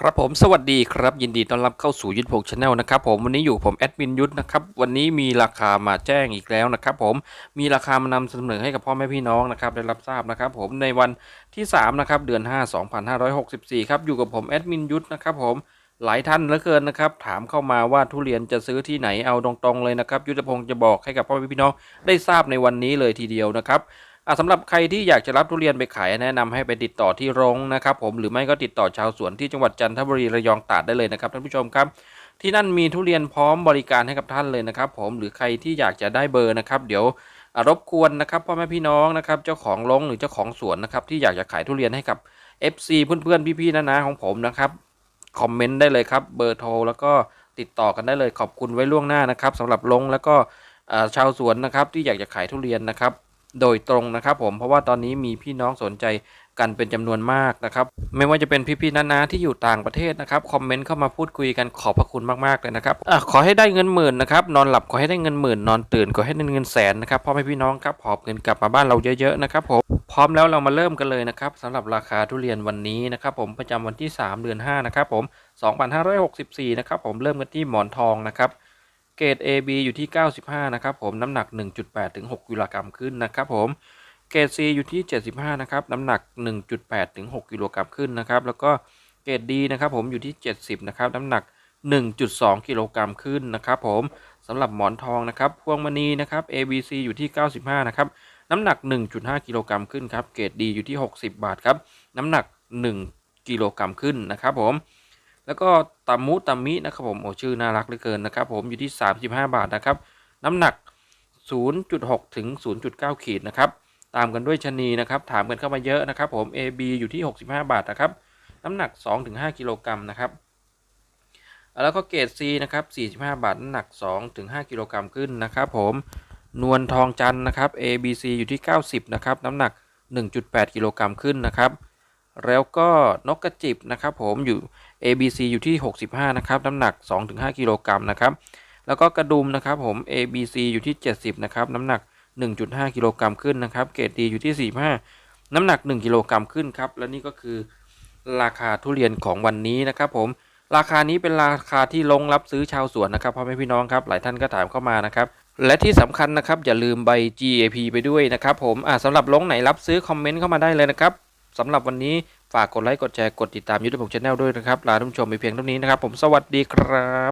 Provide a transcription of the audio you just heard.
ครับผมสวัสดีครับยินดีต้อนรับเข้าสู่ยุทธพงศ์ชาแนลนะครับผมวันนี้อยู่ผมแอดมินยุทธนะครับวันนี้มีราคามาแจ้งอีกแล้วนะครับผมมีราคามานำเสนอให้กับพ่อแม่พี่น้องนะครับได้รับทราบนะครับผมในวันที่3นะครับเดือน 5 2564ครับอยู่กับผมแอดมินยุทธนะครับผมหลายท่านเหลือเกินนะครับถามเข้ามาว่าทุเรียนจะซื้อที่ไหนเอาตรงๆเลยนะครับยุทธพงศ์จะบอกให้กับพ่อแม่พี่น้องได้ทราบในวันนี้เลยทีเดียวนะครับ สำหรับใครที่อยากจะรับทุเรียนไปขายแนะนำให้ไปติดต่อที่โรงนะครับผมหรือไม่ก็ติดต่อชาวสวนที่จังหวัดจันทบุรีระยองตราดได้เลยนะครับท่านผู้ชมครับ ที่นั่นมีทุเรียนพร้อมบริการให้กับท่านเลยนะครับ ผมหรือใครที่อยากจะได้เบอร์นะครับ เดี๋ยวรบกวนนะครับพ่อแม่พี่น้องนะครับเจ้าของโรงหรือเจ้าของสวนนะครับที่อยากจะขายทุเรียนให้กับ FC เพื่อนๆพี่ๆนะๆของผมนะครับคอมเมนต์ได้เลยครับเบอร์โทรแล้วก็ติดต่อกันได้เลยขอบคุณไว้ล่วงหน้านะครับสำหรับโรงแล้วก็ชาวสวนนะครับที่อยากจะขายทุเรียนนะครับ โดยตรงนะครับผมเพราะว่าตอนนี้มีพี่น้องสนใจกันเป็นจำนวนมากนะครับ ไม่ว่าจะเป็นพี่ๆน้าๆที่อยู่ต่างประเทศนะครับคอมเมนต์เข้ามาพูดคุยกันขอบพระคุณมากๆเลยนะครับอขอให้ได้เงินหมื่นนะครับนอนหลับขอให้ได้เงินหมื่นนอนตื่นขอให้ได้เงินแสนนะครับพ่อแม่พี่น้องครับหอบเงินกลับมาบ้านเราเยอะๆนะครับผมพร้อมแล้วเรามาเริ่มกันเลยนะครับสำหรับราคาทุเรียนวันนี้นะครับผมประจำวันที่ 3 เดือน5นะครับผม2564นะครับผมเริ่มกันที่หมอนทองนะครับ เกรด AB อยู่ที่ 95 นะครับผมน้ำหนัก 1.8 ถึง 6 กิโลกรัมขึ้นนะครับผมเกรด C อยู่ที่ 75 นะครับน้ำหนัก 1.8 ถึง 6 กิโลกรัมขึ้นนะครับแล้วก็เกรด D นะครับผมอยู่ที่ 70 นะครับน้ำหนัก 1.2 กิโลกรัมขึ้นนะครับผมสำหรับหมอนทองนะครับพวงมณีนะครับ ABC อยู่ที่ 95 นะครับน้ำหนัก 1.5 กิโลกรัมขึ้นครับเกรด D อยู่ที่ 60 บาทครับน้ำหนัก 1 กิโลกรัมขึ้นนะครับผม แล้วก็ตัมมุตัมมินะครับผมโอ้ชื่อน่ารักเหลือเกินนะครับผมอยู่ที่ 35 บาทนะครับน้ำหนัก 0.6 ถึง 0.9 ขีดนะครับตามกันด้วยชะนีนะครับถามกันเข้ามาเยอะนะครับผม AB อยู่ที่ 65 บาทนะครับน้ำหนัก 2-5 กิโลกรัมนะครับแล้วก็เกรด C นะครับ45 บาทน้ำหนัก 2-5 กิโลกรัมขึ้นนะครับผมนวลทองจันนะครับ ABC อยู่ที่ 90 นะครับ น้ำหนัก 1.8 กิโลกรัมขึ้นนะครับ แล้วก็นกกระจิบนะครับผมอยู่ ABC อยู่ที่ 65 นะครับ น้ำหนัก 2-5 กิโลกรัมนะครับ แล้วก็กระดุมนะครับผม ABC อยู่ที่ 70 นะครับ น้ำหนัก 1.5 กิโลกรัมขึ้นนะครับ เกรดดีอยู่ที่ 45 น้ำหนัก 1 กิโลกรัมขึ้นครับ และนี่ก็คือราคาทุเรียนของวันนี้นะครับผม ราคานี้เป็นราคาที่ลงรับซื้อชาวสวนนะครับพ่อแม่พี่น้องครับ หลายท่านก็ถามเข้ามานะครับ และที่สำคัญนะครับอย่าลืมใบ GAP ไปด้วยนะครับผมอ่าสำหรับลงไหนรับซื้อคอมเมนต์เข้ามาได้เลยนะครับ สำหรับวันนี้ฝากกดไลค์กดแชร์กดติดตามยูทูบชาแนลด้วยนะครับลาท่านผู้ชมไปเพียงเท่านี้นะครับผมสวัสดีครับ